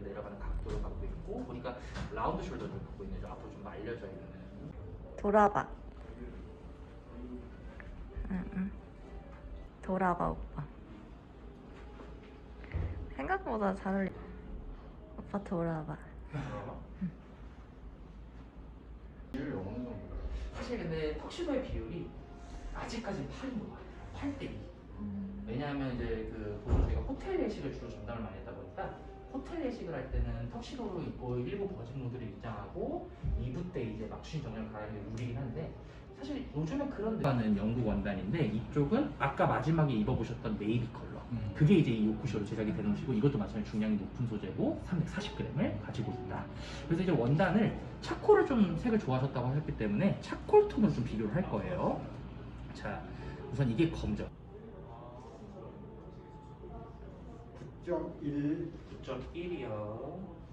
내려가는 각도를 갖고 있고 보니까 라운드 숄더를 갖고 있는 좀 앞으로 좀 말려져 있는. 돌아봐. 응응. 돌아봐 오빠. 생각보다 잘 어울려. 오빠 돌아봐. 응. 사실 근데 턱시도의 비율이 아직까지 8인 것 같아요. 8대 2 음. 왜냐하면 이제 그 보통 저희가 호텔 예식을 주로 전담을 많이 했다 보니까 호텔 예식을 할 때는 턱시도를 입고 일부 버진모들이 입장하고 2부 때 이제 정장을 갈아입는 게 룰이긴 한데 사실 요즘에 그런 데는 영국 원단인데 이쪽은 아까 마지막에 입어보셨던 네이비 컬러 그게 이제 이 요쿠쇼로 제작이 되는 것이고 이것도 마찬가지로 중량이 높은 소재고 340g을 가지고 있다. 그래서 이제 원단을 차콜을 좀 색을 좋아하셨다고 했기 때문에 차콜 톤으로 좀 비교를 할 거예요. 자, 우선 이게 검정. 9.1 9.1이요.